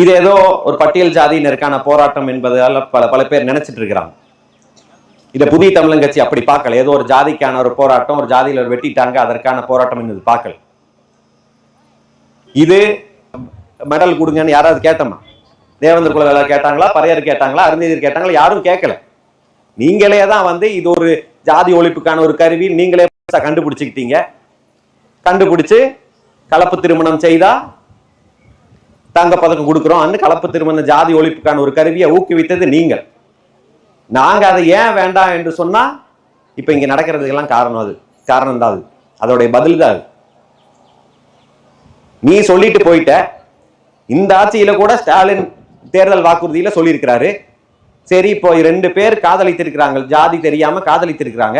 இது ஏதோ ஒரு பட்டியல் ஜாதியினருக்கான போராட்டம் என்பதால் பல பல பேர் நினைச்சிட்டு இருக்கிறாங்க. இதை புதிய தமிழன் கட்சி அப்படி பார்க்கல. ஏதோ ஒரு ஜாதிக்கான ஒரு போராட்டம் ஒரு ஜாதியில் ஒரு வெட்டிட்டாங்க அதற்கான போராட்டம் என்பது பார்க்கல. இது மெடல் கொடுங்கன்னு யாராவது கேட்டோமா? தேவேந்திர குல கேட்டாங்களா? பறையர் கேட்டாங்களா? அருந்ததியர் கேட்டாங்களா? யாரும் கேட்கல. நீங்களே தான் வந்து இது ஒரு ஜாதி ஒழிப்புக்கான ஒரு கருவி. நீங்களே கண்டுபிடிச்சுக்கிட்டீங்க. கண்டுபிடிச்சு கலப்பு திருமணம் செய்தா தங்க பதக்கம் கொடுக்குறோம். அந்த கலப்பு திருமண ஜாதி ஒழிப்புக்கான ஒரு கருவியை ஊக்குவித்தது நீங்கள். நாங்கள் அதை ஏன் வேண்டாம் என்று சொன்னா இப்போ இங்க நடக்கிறதுக்கெல்லாம் காரணம் அது. காரணம் தான் அது. அதோடைய பதில் தான் அது. நீ சொல்லிட்டு போயிட்ட. இந்த ஆட்சியில கூட ஸ்டாலின் தேர்தல் வாக்குறுதியில சொல்லியிருக்கிறாரு. சரி இப்போ ரெண்டு பேர் காதலித்திருக்கிறாங்க. ஜாதி தெரியாம காதலித்திருக்கிறாங்க.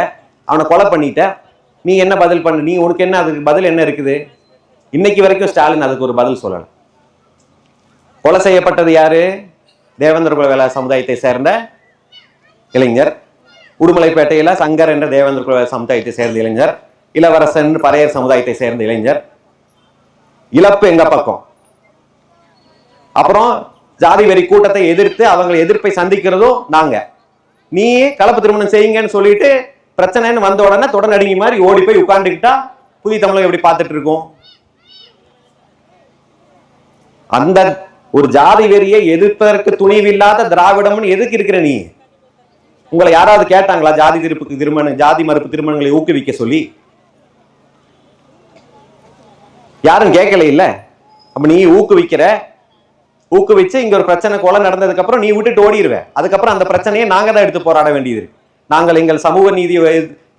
அவனை கொலை பண்ணிட்ட. நீ என்ன பதில் பண்ண? நீ உனக்கு என்ன அதுக்கு பதில் என்ன இருக்குது? இன்னைக்கு வரைக்கும் ஸ்டாலின் அதுக்கு ஒரு பதில் சொல்லலை. கொலை செய்யப்பட்டது யாரு? தேவேந்திர குல சமுதாயத்தை சேர்ந்த இளைஞர். உடுமலைப்பேட்டையில சங்கர் என்ற தேவேந்திர குல சமுதாயத்தை சேர்ந்த இளைஞர். இளவரசன் பறையர் சமுதாயத்தை சேர்ந்த இளைஞர். இழப்பு எங்க பக்கம்? அப்புறம் ஜாதி வெறி கூட்டத்தை எதிர்த்து அவங்களை எதிர்ப்பை சந்திக்கிறதும் நாங்க. நீ கலப்பு திருமணம் செய்யுங்கன்னு சொல்லிட்டு பிரச்சனைன்னு வந்த உடனே தொடர்நடுங்கி மாதிரி ஓடி போய் உட்காந்துக்கிட்டா புதிய தமிழகம் எப்படி பார்த்துட்டு இருக்கோம்? அந்த ஒரு ஜாதி வெறியை எதிர்ப்பதற்கு துணிவில்லாத திராவிடம்னு எதுக்கு இருக்கிற நீ? உங்களை யாராவது கேட்டாங்களா ஜாதி திருப்புக்கு திருமணம் ஜாதி மறுப்பு திருமணங்களை ஊக்குவிக்க சொல்லி? யாரும் கேட்கல இல்ல? அப்ப நீ ஊக்குவிக்கிற ஊக்குவிச்சு இங்க ஒரு பிரச்சனை கொலை நடந்ததுக்கு அப்புறம் நீ விட்டுட்டு ஓடிடுவ அதுக்கப்புறம் அந்த பிரச்சனையை நாங்க தான் எடுத்து போராட வேண்டியது நாங்கள் எங்கள் சமூக நீதி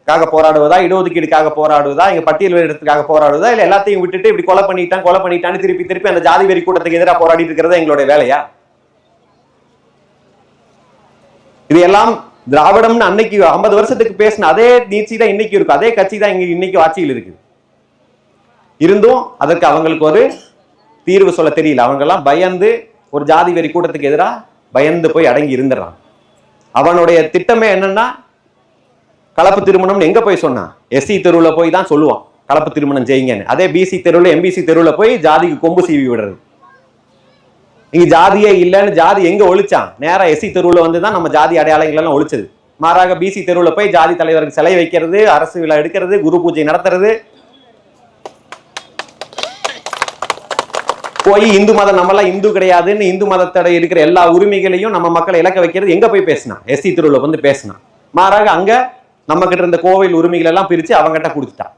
நீதிக்காக போராடுவதா? இடஒதுக்கீடுக்காக போராடுவதா? இங்க பட்டியல் இடத்துக்காக போராடுவதா? இல்ல எல்லாத்தையும் விட்டுட்டு இப்படி கொலை பண்ணிட்டான் கொலை பண்ணிட்டான்னு திருப்பி திருப்பி அந்த ஜாதி வெறி கூட்டத்துக்கு எதிராக போராடிட்டு இருக்கிறது எங்களுடைய வேலையா? இது எல்லாம் திராவிடம்னு அன்னைக்கு ஐம்பது வருஷத்துக்கு பேசின அதே நீட்சி தான் இன்னைக்கு இருக்கும். அதே கட்சி தான் இங்க இன்னைக்கு ஆட்சியில் இருக்குது. இருந்தும் அதற்கு அவங்களுக்கு ஒரு தீர்வு சொல்ல தெரியல. அவங்க எல்லாம் பயந்து ஒரு ஜாதி வெறி கூட்டத்துக்கு எதிராக பயந்து போய் அடங்கி இருந்துடுறான் அவனுடைய திட்டமே என்னன்னா கலப்பு திருமணம்னு எங்க போய் சொன்னான் எஸ்சி தெருவில் போய் தான் சொல்லுவான். கலப்பு திருமணம் செய்யுங்கன்னு அதே பிசி தெருவில் எம்பிசி தெருவில் போய் ஜாதிக்கு கொம்பு சீவி விடுறது. இங்க ஜாதியே இல்லைன்னு ஜாதி எங்க ஒழிச்சான்? நேரா எஸ்சி தெருவில் வந்து தான் நம்ம ஜாதி அடையாளங்கள் எல்லாம் ஒழிச்சது. மாறாக பிசி தெருவில் போய் ஜாதி தலைவருக்கு சிலை வைக்கிறது அரசு விழா எடுக்கிறது குரு பூஜை நடத்துறது. போய் இந்து மதம் நம்மலாம் இந்து கிடையாதுன்னு இந்து மதத்தோட இருக்கிற எல்லா உரிமைகளையும் நம்ம மக்களை இலக்க வைக்கிறது எங்க போய் பேசினா எஸ்சி தெருவில் வந்து பேசினா மாறாக அங்க நம்ம கிட்ட இருந்த கோவில் உரிமைகள் எல்லாம் பிரிச்சு அவங்ககிட்ட கொடுத்துட்டான்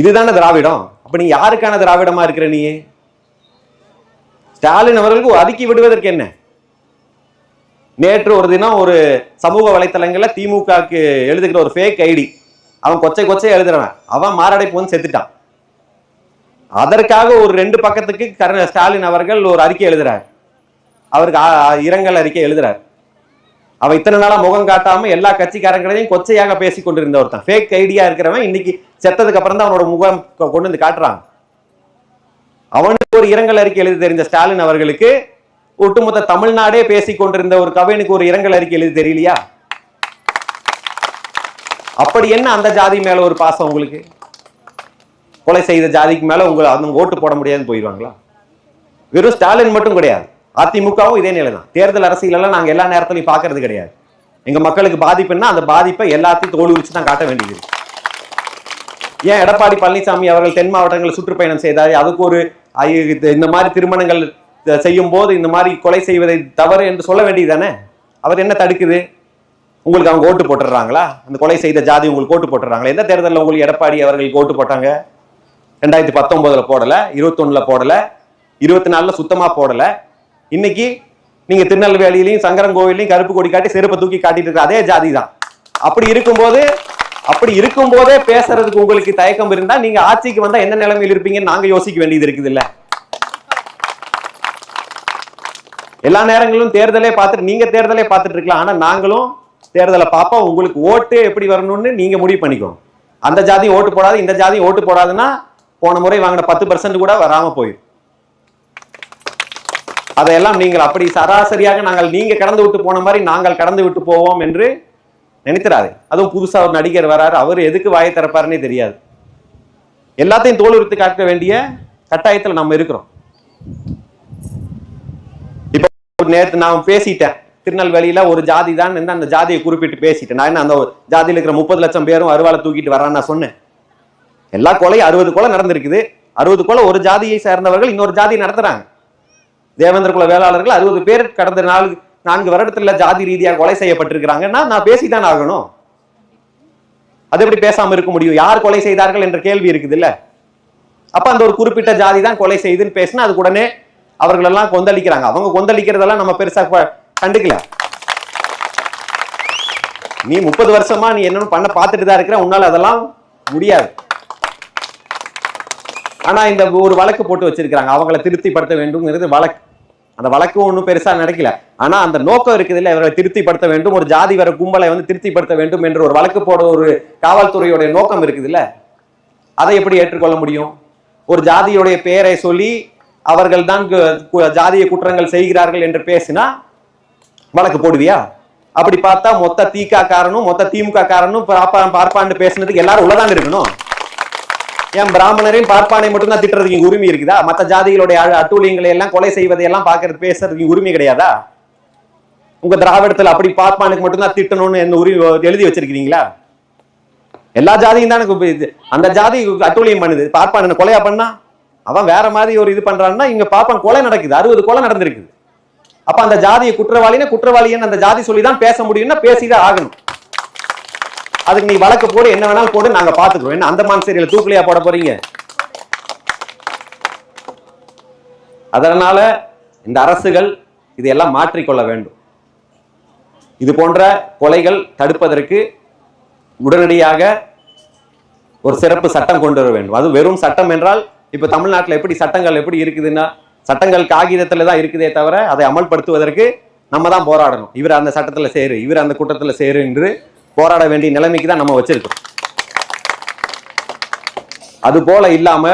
இதுதானே திராவிடம். அப்ப நீ யாருக்கான திராவிடமா இருக்கிற நீ? ஸ்டாலின் அவர்களுக்கு ஒதுக்கி விடுவதற்கு என்ன? நேற்று ஒரு தினம் ஒரு சமூக வலைத்தளங்கள்ல திமுகக்கு எழுதுகிற ஒரு ஃபேக் ஐடி அவன் கொச்சை கொச்சை எழுதுறவன் அவன் மாரடைப்பு வந்து செத்துட்டான். அதற்காக ஒரு ரெண்டு பக்கத்துக்கு கருண ஸ்டாலின் அவர்கள் ஒரு அறிக்கை எழுதுறார். அவருக்கு இரங்கல் அறிக்கை எழுதுறார். அவ இத்தனை நாளா முகம் காட்டாம எல்லா கட்சிக்காரங்களையும் கொச்சையாக பேசி கொண்டிருந்த ஒருத்தன். ஃபேக் ஐடியா இருக்கிறவன் இன்னைக்கு செத்ததுக்கு அப்புறம் தான் அவனோட முகம் கொண்டு வந்து காட்டுறான். அவனுக்கு ஒரு இரங்கல் அறிக்கை எழுதி தெரிந்த ஸ்டாலின் அவர்களுக்கு ஒட்டுமொத்த தமிழ்நாடே பேசி கொண்டிருந்த ஒரு கவினுக்கு ஒரு இரங்கல் அறிக்கை எழுதி தெரியலையா? அப்படி என்ன அந்த ஜாதி மேல ஒரு பாசம் உங்களுக்கு? கொலை செய்த ஜாதிக்கு மேல உங்களை அவங்க ஓட்டு போட முடியாதுன்னு போயிடுவாங்களா? வெறும் ஸ்டாலின் மட்டும் கிடையாது. அதிமுகவும் இதே நிலை தான் தேர்தல் அரசியலெல்லாம் நாங்கள் எல்லா நேரத்திலையும் பார்க்கறது கிடையாது. எங்க மக்களுக்கு பாதிப்புன்னா அந்த பாதிப்பை எல்லாத்தையும் தோல் உரிச்சு தான் காட்ட வேண்டியது ஏன் எடப்பாடி பழனிசாமி அவர்கள் தென் மாவட்டங்களில் சுற்றுப்பயணம் செய்தார்? அதுக்கு ஒரு இந்த மாதிரி திருமணங்கள் செய்யும் போது இந்த மாதிரி கொலை செய்வதை தவறு என்று சொல்ல வேண்டியது தானே? அவர் என்ன தடுக்குது? உங்களுக்கு அவங்க ஓட்டு போட்டுடுறாங்களா? அந்த கொலை செய்த ஜாதி உங்களுக்கு ஓட்டு போட்டுறாங்களா எந்த தேர்தலில் உங்களுக்கு எடப்பாடி அவர்களுக்கு ஓட்டு போட்டாங்க? ரெண்டாயிரத்தி பத்தொன்பதுல போடலை இருபத்தொன்னுல போடலை இருபத்தி நாலில் சுத்தமாக போடலை இன்னைக்கு நீங்க திருநெல்வேலியிலையும் சங்கரங்கோவிலையும் கருப்பு கொடி காட்டி செருப்பை தூக்கி காட்டிட்டு இருக்க அதே ஜாதி தான் அப்படி இருக்கும்போது அப்படி இருக்கும்போதே பேசுறதுக்கு உங்களுக்கு தயக்கம் இருந்தா நீங்க ஆட்சிக்கு வந்தா என்ன நிலைமையில் இருப்பீங்கன்னு நாங்க யோசிக்க வேண்டியது இருக்குது இல்ல? எல்லா நேரங்களிலும் தேர்தலே பார்த்துட்டு நீங்க தேர்தலே பார்த்துட்டு இருக்கலாம். ஆனா நாங்களும் தேர்தலை பார்ப்போம் உங்களுக்கு ஓட்டு எப்படி வரணும்னு நீங்க முடிவு பண்ணிக்கோங்க அந்த ஜாதி ஓட்டு போடாது இந்த ஜாதி ஓட்டு போடாதுன்னா போன முறை வாங்கின பத்து பர்சன்ட் கூட வராம போயிடும். அதையெல்லாம் நீங்கள் அப்படி சராசரியாக நாங்கள் நீங்க கடந்து விட்டு போன மாதிரி நாங்கள் கடந்து விட்டு போவோம் என்று நினைத்துறாரு அதுவும் புதுசா ஒரு நடிகர் வராரு அவர் எதுக்கு வாயை திறப்பாருன்னே தெரியாது. எல்லாத்தையும் தோலுறுத்து காட்ட வேண்டிய கட்டாயத்தில் நம்ம இருக்கிறோம். நேத்து நான் பேசிட்டேன். திருநெல்வேலியில ஒரு ஜாதி தான் இருந்து அந்த ஜாதியை குறிப்பிட்டு பேசிட்டேன். நான் என்ன அந்த ஒரு ஜாதியில இருக்கிற முப்பது லட்சம் பேரும் அருவாலை தூக்கிட்டு வரான்னு நான் சொன்னேன். எல்லா கொலையும் அறுபது கொலை நடந்திருக்குது. அறுபது கொலை ஒரு ஜாதியை சேர்ந்தவர்கள் இன்னொரு ஜாதி நடத்துறாங்க. தேவேந்திர குல வேளாளர்கள் அறுபது பேர் கடந்த நாலு நான்கு வருடத்துல ஜாதி ரீதியாக கொலை செய்யப்பட்டிருக்கிறாங்கன்னா நான் பேசிதான் ஆகணும். அது எப்படி பேசாம இருக்க முடியும்? யார் கொலை செய்தார்கள் என்ற கேள்வி இருக்குது இல்ல அப்ப அந்த ஒரு குறிப்பிட்ட ஜாதி தான் கொலை செய்துன்னு பேசினா அது உடனே அவர்கள் எல்லாம் கொந்தளிக்கிறாங்க. அவங்க கொந்தளிக்கிறதெல்லாம் நம்ம பெருசா கண்டுக்கல. நீ முப்பது வருஷமா நீ என்னன்னு பண்ண பார்த்துட்டு தான் இருக்கிற உன்னால அதெல்லாம் முடியாது. ஆனா இந்த ஒரு வழக்கு போட்டு வச்சிருக்கிறாங்க. அவங்கள திருப்திப்படுத்த வேண்டும்ங்கிறது வழக்கு. அந்த வழக்கு ஒன்றும் பெருசா நடக்கல. ஆனா அந்த நோக்கம் இருக்குது இல்லை இவர்களை திருப்திப்படுத்த வேண்டும் ஒரு ஜாதி வர கும்பலை வந்து திருப்திப்படுத்த வேண்டும் என்று ஒரு வழக்கு போட ஒரு காவல்துறையுடைய நோக்கம் இருக்குது இல்ல அதை எப்படி ஏற்றுக்கொள்ள முடியும்? ஒரு ஜாதியுடைய பெயரை சொல்லி அவர்கள் தான் ஜாதிய குற்றங்கள் செய்கிறார்கள் என்று பேசினா வழக்கு போடுவியா? அப்படி பார்த்தா மொத்த தீகா காரனும் மொத்த திமுக காரனும் பார்ப்பான்னு பேசுனதுக்கு எல்லாரும் உள்ளதாங்க இருக்கணும்? ஏன் பிராமணரையும் பார்ப்பானை மட்டும் தான் திட்டுறதுக்கு உரிமை இருக்குதா? மற்ற ஜாதிகளுடைய அ- அட்டூழியங்களை எல்லாம் கொலை செய்வதை எல்லாம் பாக்குறது பேசுறதுக்கு உரிமை கிடையாதா? உங்க திராவிடத்துல அப்படி பார்ப்பானுக்கு மட்டும்தான் திட்டணும்னு என்ன உரிமை எழுதி வச்சிருக்கீங்களா எல்லா ஜாதியும் தானே இது அந்த ஜாதி அட்டூழியம் பண்ணுது. பார்ப்பான் கொலையா பண்ணா? அவன் வேற மாதிரி ஒரு இது பண்றான்னா இங்க பாப்பான் கொலை நடக்குது. அறுபது கொலை நடந்திருக்குது. அப்ப அந்த ஜாதியை குற்றவாளினா குற்றவாளின்னு அந்த ஜாதி சொல்லி தான் பேச முடியும்னா பேசிதான் ஆகணும். அதுக்கு நீ வழக்கு போடு என்ன வேணாலும் போடு நாங்க பாத்துக்கிறோம் என்ன அந்தமான் சீரியல தூக்கலையா போட போறீங்க? அதனால இந்த அரசுகள் இதையெல்லாம் மாற்றிக்கொள்ள வேண்டும். இது போன்ற கொலைகள் தடுப்பதற்கு உடனடியாக ஒரு சிறப்பு சட்டம் கொண்டு வர வேண்டும். அது வெறும் சட்டம் என்றால் இப்ப தமிழ்நாட்டில் எப்படி சட்டங்கள் எப்படி இருக்குதுன்னா சட்டங்கள் காகிதத்துல தான் இருக்குதே தவிர அதை அமல்படுத்துவதற்கு நம்ம தான் போராடணும். இவர் அந்த சட்டத்தில் சேரு இவர் அந்த கூட்டத்தில் சேரு என்று போராட வேண்டிய நிலைமைக்கு தான் நம்ம வச்சிருக்கோம். அது போல இல்லாம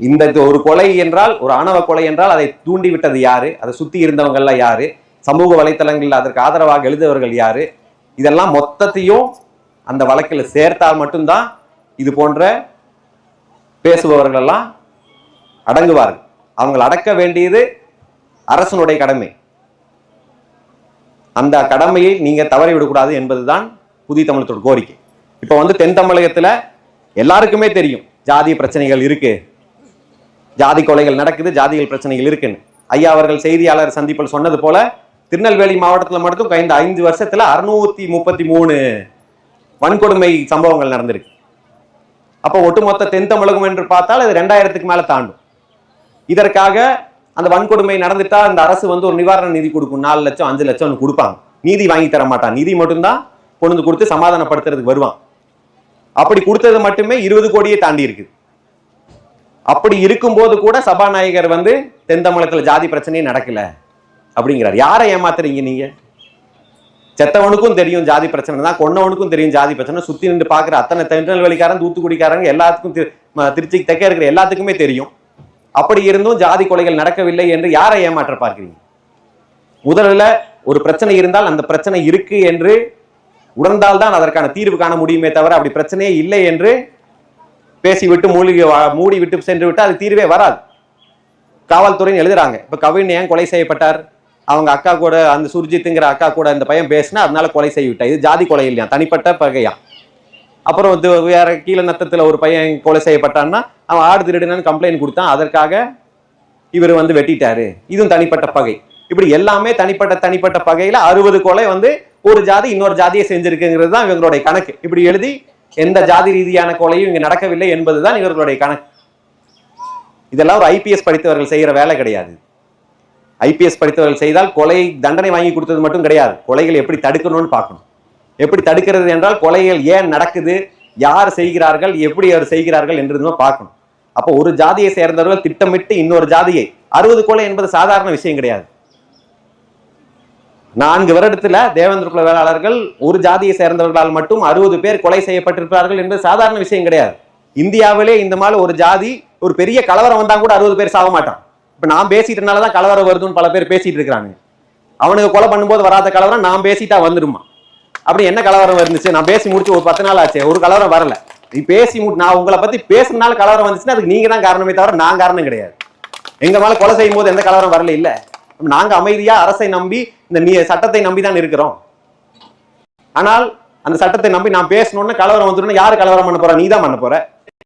இந்த ஒரு கொலை என்றால் ஒரு ஆணவ கொலை என்றால் அதை தூண்டிவிட்டது யாரு? அதை சுத்தி இருந்தவங்கெல்லாம் யாரு? சமூக வலைத்தளங்களில் அதற்கு ஆதரவாக எழுதுவர்கள் யாரு? இதெல்லாம் மொத்தத்தையும் அந்த வழக்கில் சேர்த்தால் மட்டும்தான் இது போன்ற பேசுபவர்கள் எல்லாம் அடங்குவார்கள். அவங்களை அடக்க வேண்டியது அரசனுடைய கடமை. அந்த கடமையை நீங்க தவறிவிடக்கூடாது என்பதுதான் புதிய தமிழத்தோட கோரிக்கை. இப்போ வந்து தென் தமிழகத்தில் எல்லாருக்குமே தெரியும் ஜாதி பிரச்சனைகள் இருக்கு. ஜாதி கொலைகள் நடக்குது ஜாதிகள் பிரச்சனைகள் இருக்குன்னு. ஐயா அவர்கள் செய்தியாளர் சந்திப்பில் சொன்னது போல திருநெல்வேலி மாவட்டத்தில் மட்டும் இந்த ஐந்து வருஷத்தில் அறுநூத்தி முப்பத்தி மூணு வன்கொடுமை சம்பவங்கள் நடந்திருக்கு. அப்போ ஒட்டுமொத்த தென் தமிழகம் என்று பார்த்தால் அது ரெண்டாயிரத்துக்கு மேலே தாண்டும். இதற்காக அந்த வன்கொடுமை நடந்துட்டா அந்த அரசு வந்து ஒரு நிவாரண நிதி கொடுக்கும் நாலு லட்சம் அஞ்சு லட்சம் கொடுப்பாங்க. நீதி வாங்கி தர மாட்டான் நிதி மட்டும்தான் கொண்டு கொடுத்து சமாதானப்படுத்துறதுக்கு வருவான். அப்படி கொடுத்தது மட்டுமே இருபது கோடியே தாண்டி இருக்குது. அப்படி இருக்கும்போது கூட சபாநாயகர் வந்து தென் ஜாதி பிரச்சனையே நடக்கல அப்படிங்கிறார். யாரை ஏமாத்துறீங்க நீங்க? செத்தவனுக்கும் தெரியும் ஜாதி பிரச்சனை தான் கொன்னவனுக்கும் தெரியும் ஜாதி பிரச்சனை. சுத்தி நின்று பாக்குற அத்தனை திருநெல்வேலிக்காரன் தூத்துக்குடிக்காரங்க எல்லாத்துக்கும் திருச்சிக்கு தக்க இருக்கிற எல்லாத்துக்குமே தெரியும். அப்படி இருந்தும் ஜாதி கொலைகள் நடக்கவில்லை என்று யாரை ஏமாற்ற பார்க்கிறீங்க? முதல்ல ஒரு பிரச்சனை இருந்தால் அந்த பிரச்சனை இருக்கு என்று உணர்ந்தால்தான் அதற்கான தீர்வு காண முடியுமே தவிர அப்படி பிரச்சனையே இல்லை என்று பேசிவிட்டு மூழ்கி வா- மூடி விட்டு சென்று விட்டு அது தீர்வே வராது. காவல்துறைன்னு எழுதுறாங்க. இப்ப கவின் ஏன் கொலை செய்யப்பட்டார்? அவங்க அக்கா கூட அந்த சுர்ஜித்துங்கிற அக்கா கூட இந்த பையன் பேசினா அதனால கொலை செய்யவிட்டா இது ஜாதி கொலை இல்லையா? தனிப்பட்ட பகையா? அப்புறம் இது வேற கீழ நத்தத்தில் ஒரு பையன் கொலை செய்யப்பட்டான்னா அவன் ஆடு திருடுனு கம்ப்ளைண்ட் கொடுத்தான். அதற்காக இவர் வந்து வெட்டிட்டாரு. இதுவும் தனிப்பட்ட பகை. இப்படி எல்லாமே தனிப்பட்ட தனிப்பட்ட பகையில அறுபது கொலை வந்து ஒரு ஜாதி இன்னொரு ஜாதியை செஞ்சிருக்குங்கிறது தான் இவங்களுடைய கணக்கு. இப்படி எழுதி எந்த ஜாதி ரீதியான கொலையும் இங்க நடக்கவில்லை என்பதுதான் இவர்களுடைய கணக்கு. இதெல்லாம் ஒரு ஐபிஎஸ் படித்தவர்கள் செய்யற வேலை கிடையாது. ஐபிஎஸ் படித்தவர்கள் செய்தால் கொலை தண்டனை வாங்கி கொடுத்தது மட்டும் கிடையாது. கொலைகள் எப்படி தடுக்கணும்னு பார்க்கணும். எப்படி தடுக்கிறது என்றால் கொலைகள் ஏன் நடக்குது யார் செய்கிறார்கள் எப்படி அவர் செய்கிறார்கள் என்றதுமே பார்க்கணும். அப்போ ஒரு ஜாதியை சேர்ந்தவர்கள் திட்டமிட்டு இன்னொரு ஜாதியை அறுபது கொலை என்பது சாதாரண விஷயம் கிடையாது. நான்கு வருடத்துல தேவேந்திர குல வேளாளர்கள் ஒரு ஜாதியை சேர்ந்தவர்களால் மட்டும் அறுபது பேர் கொலை செய்யப்பட்டிருப்பார்கள் என்பது சாதாரண விஷயம் கிடையாது. இந்தியாவிலே இந்த மாதிரி ஒரு ஜாதி ஒரு பெரிய கலவரம் வந்தா கூட அறுபது பேர் சாக மாட்டான். இப்ப நான் பேசிட்டனால தான் கலவரம் வருதுன்னு பல பேர் பேசிட்டு இருக்கிறாங்க. அவனுக்கு கொலை பண்ணும்போது வராத கலவரம் நான் பேசிட்டா வந்துருமா? அப்படி என்ன கலவரம் வந்துச்சு நான் பேசி முடிச்சு ஒரு பத்து நாள் ஆச்சு ஒரு கலவரம் வரல. நீ பேசி மு- நான் உங்களை பத்தி பேசுனால கலவரம் வந்துச்சுன்னா அதுக்கு நீங்க தான் காரணமே தவிர நான் காரணம் கிடையாது. எங்க மேல கொலை செய்யும் போது எந்த கலவரம் வரல இல்ல. நாங்க அமைதியா அரசை நம்பி இந்த நீ சட்டத்தை நம்பி தான் இருக்கிறோம். ஆனால் அந்த சட்டத்தை நம்பி நான் பேசணும்னு கலவரம் வந்துடும் யாரு கலவரம் பண்ண போறா? நீ தான் பண்ண போற?